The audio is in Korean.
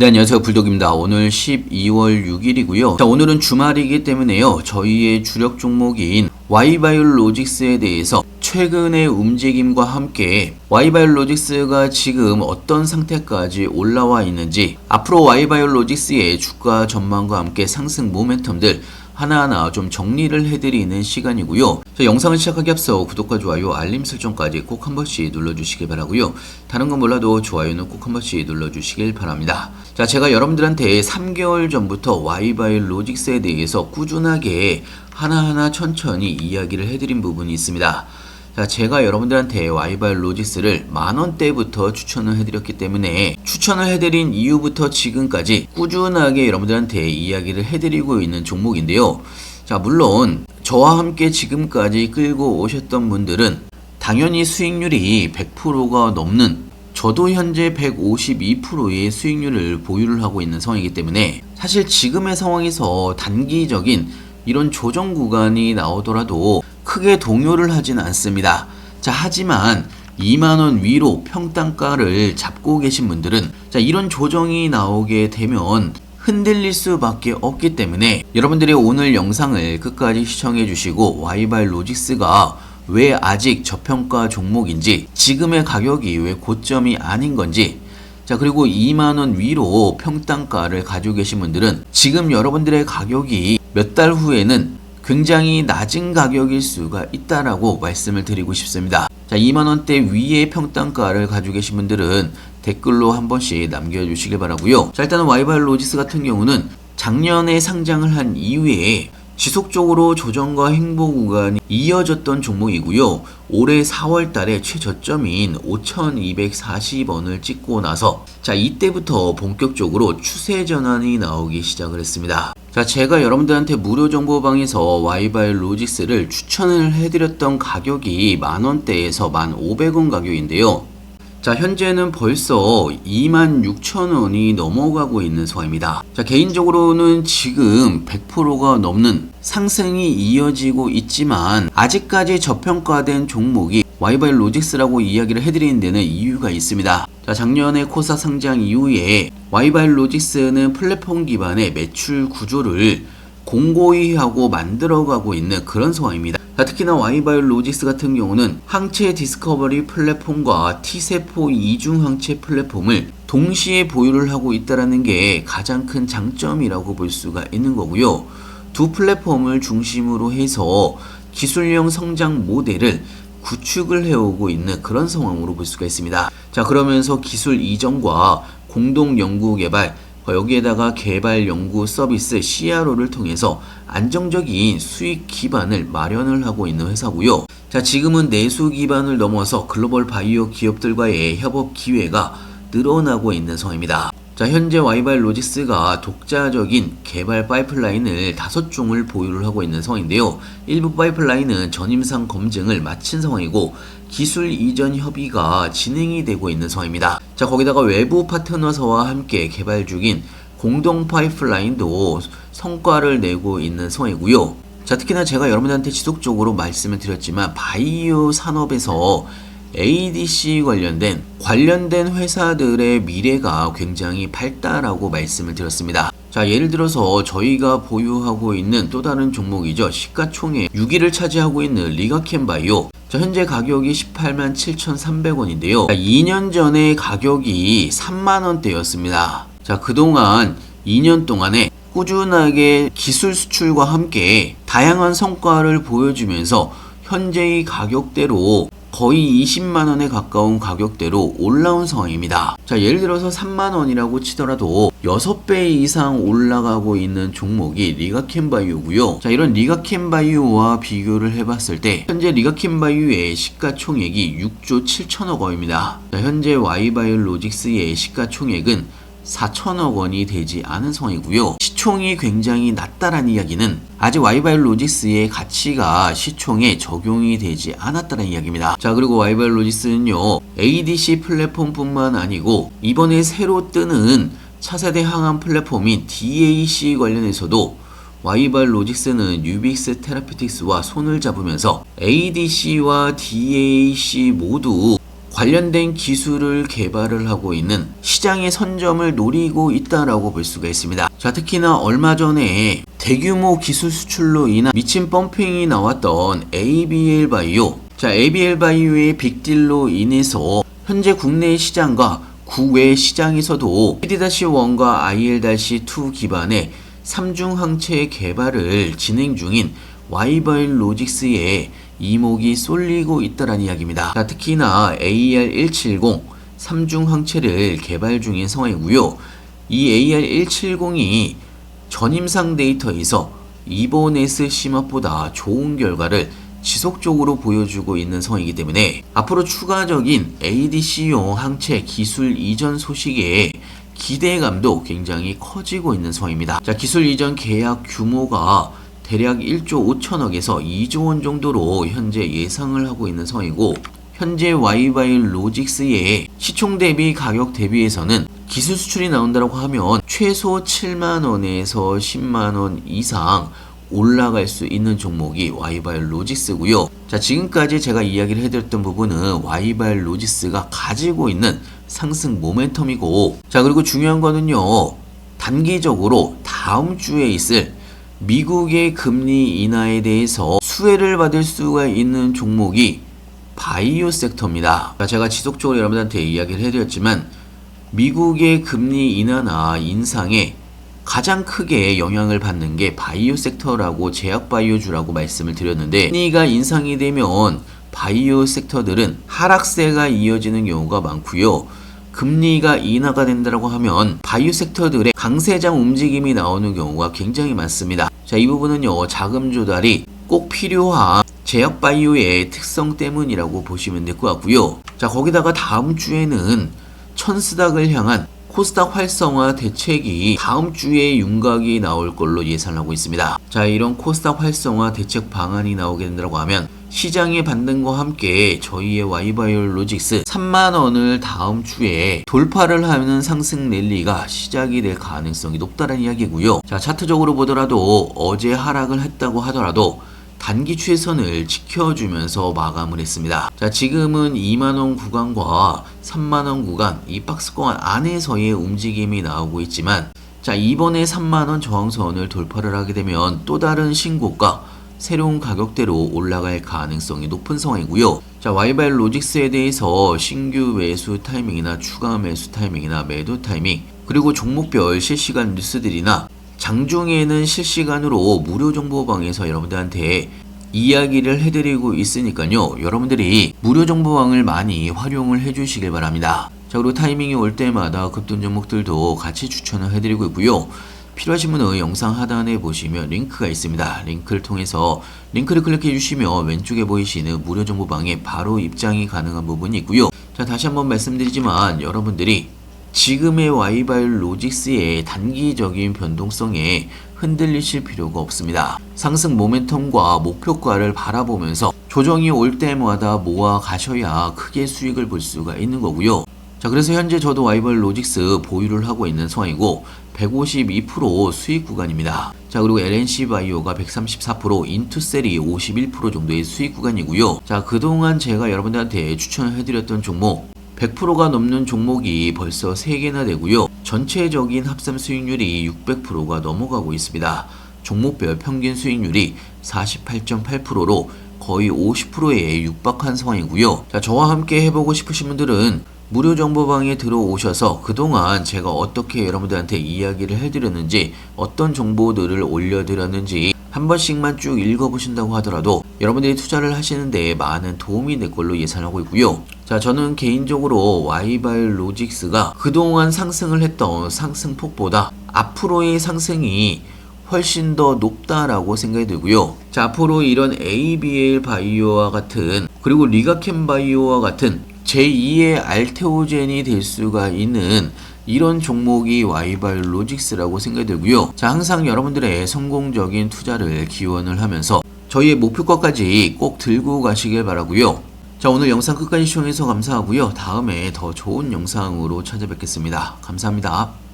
네, 안녕하세요. 불독입니다. 오늘 12월 6일이고요. 자, 오늘은 주말이기 때문에요. 저희의 주력 종목인 와이바이올로직스에 대해서 최근의 움직임과 함께 와이바이올로직스가 지금 어떤 상태까지 올라와 있는지 앞으로 와이바이올로직스의 주가 전망과 함께 상승 모멘텀들 하나하나 좀 정리를 해드리는 시간이고요. 자, 영상을 시작하기 앞서 구독과 좋아요, 알림 설정까지 꼭 한 번씩 눌러주시길 바라고요. 다른 건 몰라도 좋아요는 꼭 한 번씩 눌러주시길 바랍니다. 자, 제가 여러분들한테 3개월 전부터 와이바일 로직스에 대해서 꾸준하게 하나하나 천천히 이야기를 해드린 부분이 있습니다. 자, 제가 여러분들한테 와이바일 로직스를 만원대부터 추천을 해드렸기 때문에 추천을 해드린 이후부터 지금까지 꾸준하게 여러분들한테 이야기를 해드리고 있는 종목인데요. 자, 물론 저와 함께 지금까지 끌고 오셨던 분들은 당연히 수익률이 100%가 넘는 저도 현재 152%의 수익률을 보유를 하고 있는 상황이기 때문에 사실 지금의 상황에서 단기적인 이런 조정 구간이 나오더라도 크게 동요를 하진 않습니다. 자, 하지만 2만원 위로 평단가를 잡고 계신 분들은 자, 이런 조정이 나오게 되면 흔들릴 수밖에 없기 때문에 여러분들이 오늘 영상을 끝까지 시청해 주시고 와이바일 로직스가 왜 아직 저평가 종목인지 지금의 가격이 왜 고점이 아닌 건지 자 그리고 2만원 위로 평단가를 가지고 계신 분들은 지금 여러분들의 가격이 몇 달 후에는 굉장히 낮은 가격일 수가 있다라고 말씀을 드리고 싶습니다. 자, 2만원대 위의 평단가를 가지고 계신 분들은 댓글로 한 번씩 남겨주시길 바라고요 자, 일단은 와이바일 로지스 같은 경우는 작년에 상장을 한 이후에 지속적으로 조정과 행보 구간이 이어졌던 종목이고요. 올해 4월 달에 최저점인 5,240원을 찍고 나서 자, 이때부터 본격적으로 추세 전환이 나오기 시작을 했습니다. 자, 제가 여러분들한테 무료 정보방에서 와이바일 로직스를 추천을 해드렸던 가격이 만원대에서 1,500원 가격인데요. 자, 현재는 벌써 26,000원이 넘어가고 있는 상황입니다. 자, 개인적으로는 지금 100%가 넘는 상승이 이어지고 있지만 아직까지 저평가된 종목이 와이바일 로직스라고 이야기를 해드리는 데는 이유가 있습니다. 자, 작년에 코사 상장 이후에 와이바일 로직스는 플랫폼 기반의 매출 구조를 공고히 하고 만들어가고 있는 그런 상황입니다. 자, 특히나 와이바이올 로지스 같은 경우는 항체 디스커버리 플랫폼과 T세포 이중 항체 플랫폼을 동시에 보유를 하고 있다는 게 가장 큰 장점이라고 볼 수가 있는 거고요. 두 플랫폼을 중심으로 해서 기술형 성장 모델을 구축을 해오고 있는 그런 상황으로 볼 수가 있습니다. 자, 그러면서 기술 이전과 공동 연구 개발, 여기에다가 개발 연구 서비스 CRO를 통해서 안정적인 수익 기반을 마련을 하고 있는 회사고요. 자, 지금은 내수 기반을 넘어서 글로벌 바이오 기업들과의 협업 기회가 늘어나고 있는 상황입니다. 자, 현재 와이바일 로지스가 독자적인 개발 파이프라인을 다섯 종을 보유를 하고 있는 상황인데요. 일부 파이프라인은 전임상 검증을 마친 상황이고 기술 이전 협의가 진행이 되고 있는 상황입니다. 자, 거기다가 외부 파트너사와 함께 개발 중인 공동 파이프라인도 성과를 내고 있는 상황이고요. 자, 특히나 제가 여러분들한테 지속적으로 말씀을 드렸지만 바이오 산업에서 ADC 관련된 관련된 회사들의 미래가 굉장히 밝다라고 말씀을 드렸습니다. 자, 예를 들어서 저희가 보유하고 있는 또 다른 종목이죠. 시가총액 6위를 차지하고 있는 리가켄 바이오. 자, 현재 가격이 18만 7,300원인데요. 2년 전에 가격이 3만 원대였습니다. 자, 그동안 2년 동안에 꾸준하게 기술 수출과 함께 다양한 성과를 보여주면서 현재의 가격대로 거의 20만원에 가까운 가격대로 올라온 상황입니다. 자, 예를 들어서 3만원이라고 치더라도 6배 이상 올라가고 있는 종목이 리가켄바이오고요. 자, 이런 리가켄바이오와 비교를 해봤을 때 현재 리가켄바이오의 시가총액이 6조 7천억 원입니다. 자, 현재 와이바이오로직스의 시가총액은 4천억 원이 되지 않은 상황이고요. 시총이 굉장히 낮다라는 이야기는 아직 와이바일 로지스의 가치가 시총에 적용이 되지 않았다는 이야기입니다. 자 그리고 와이바일 로지스는요 ADC 플랫폼뿐만 아니고 이번에 새로 뜨는 차세대 항암 플랫폼인 DAC 관련해서도 와이발 로직스는 유빅스 테라피틱스와 손을 잡으면서 ADC와 DAC 모두 관련된 기술을 개발을 하고 있는 시장의 선점을 노리고 있다라고 볼 수가 있습니다. 자, 특히나 얼마 전에 대규모 기술 수출로 인한 미친 펌핑이 나왔던 ABL 바이오. 자, ABL 바이오의 빅딜로 인해서 현재 국내 시장과 국외 시장에서도 PD-1과 IL-2 기반의 삼중 항체 개발을 진행 중인 와이바일 로직스의 이목이 쏠리고 있다는 이야기입니다. 자, 특히나 AR170 삼중 항체를 개발 중인 상황이고요. 이 AR170이 전임상 데이터에서 이보네스 심압보다 좋은 결과를 지속적으로 보여주고 있는 상황이기 때문에 앞으로 추가적인 ADC용 항체 기술 이전 소식에 기대감도 굉장히 커지고 있는 상황입니다. 자, 기술 이전 계약 규모가 대략 1조 5천억에서 2조 원 정도로 현재 예상을 하고 있는 상황이고 현재 와이바일 로직스의 시총 대비 가격 대비해서는 기술 수출이 나온다고 하면 최소 7만 원에서 10만 원 이상 올라갈 수 있는 종목이 와이바일 로직스고요. 자, 지금까지 제가 이야기를 해드렸던 부분은 와이바일 로직스가 가지고 있는 상승 모멘텀이고 자, 그리고 중요한 거는요. 단기적으로 다음 주에 있을 미국의 금리 인하에 대해서 수혜를 받을 수가 있는 종목이 바이오 섹터입니다. 자, 제가 지속적으로 여러분한테 이야기를 해드렸지만 미국의 금리 인하나 인상에 가장 크게 영향을 받는 게 바이오 섹터라고 제약 바이오주라고 말씀을 드렸는데 금리가 인상이 되면 바이오 섹터들은 하락세가 이어지는 경우가 많고요. 금리가 인하가 된다고 하면 바이오 섹터들의 강세장 움직임이 나오는 경우가 굉장히 많습니다. 자, 이 부분은요. 자금 조달이 꼭 필요한 제약 바이오의 특성 때문이라고 보시면 될 것 같고요. 자, 거기다가 다음 주에는 천스닥을 향한 코스닥 활성화 대책이 다음 주에 윤곽이 나올 걸로 예상하고 있습니다. 자, 이런 코스닥 활성화 대책 방안이 나오게 된다고 하면 시장의 반등과 함께 저희의 와이바이올 로직스 3만 원을 다음 주에 돌파를 하는 상승 랠리가 시작이 될 가능성이 높다는 이야기고요. 자, 차트적으로 보더라도 어제 하락을 했다고 하더라도 단기 최선을 지켜주면서 마감을 했습니다. 자, 지금은 2만원 구간과 3만원 구간, 이 박스권 안에서의 움직임이 나오고 있지만, 자, 이번에 3만원 저항선을 돌파를 하게 되면 또 다른 신고가, 새로운 가격대로 올라갈 가능성이 높은 상황이고요. 자, 와이바일 로직스에 대해서 신규 매수 타이밍이나 추가 매수 타이밍이나 매도 타이밍, 그리고 종목별 실시간 뉴스들이나 장중에는 실시간으로 무료 정보방에서 여러분들한테 이야기를 해드리고 있으니까요. 여러분들이 무료 정보방을 많이 활용을 해주시길 바랍니다. 자, 그리고 타이밍이 올 때마다 급등 종목들도 같이 추천을 해드리고 있고요. 필요하신 분은 영상 하단에 보시면 링크가 있습니다. 링크를 통해서 링크를 클릭해 주시면 왼쪽에 보이시는 무료 정보방에 바로 입장이 가능한 부분이 있고요. 자, 다시 한번 말씀드리지만 여러분들이 지금의 와이바일 로직스의 단기적인 변동성에 흔들리실 필요가 없습니다. 상승 모멘텀과 목표가를 바라보면서 조정이 올 때마다 모아 가셔야 크게 수익을 볼 수가 있는 거고요. 자, 그래서 현재 저도 와이벌 로직스 보유를 하고 있는 상황이고 152% 수익 구간입니다. 자, 그리고 LNC 바이오가 134%, 인투셀이 51% 정도의 수익 구간이고요. 자, 그동안 제가 여러분들한테 추천해 드렸던 종목 100%가 넘는 종목이 벌써 3개나 되고요. 전체적인 합산 수익률이 600%가 넘어가고 있습니다. 종목별 평균 수익률이 48.8%로 거의 50%에 육박한 상황이고요. 자, 저와 함께 해보고 싶으신 분들은 무료 정보방에 들어오셔서 그동안 제가 어떻게 여러분들한테 이야기를 해드렸는지 어떤 정보들을 올려드렸는지 한 번씩만 쭉 읽어보신다고 하더라도 여러분들이 투자를 하시는 데 많은 도움이 될 걸로 예상하고 있고요. 자, 저는 개인적으로 와이바일 로직스가 그동안 상승을 했던 상승폭보다 앞으로의 상승이 훨씬 더 높다라고 생각이 들고요. 자, 앞으로 이런 ABL 바이오와 같은 그리고 리가캠 바이오와 같은 제2의 알테오젠이 될 수가 있는 이런 종목이 와이바일 로직스라고 생각이 들고요. 자, 항상 여러분들의 성공적인 투자를 기원을 하면서 저희의 목표가까지 꼭 들고 가시길 바라고요. 자, 오늘 영상 끝까지 시청해서 감사하고요. 다음에 더 좋은 영상으로 찾아뵙겠습니다. 감사합니다.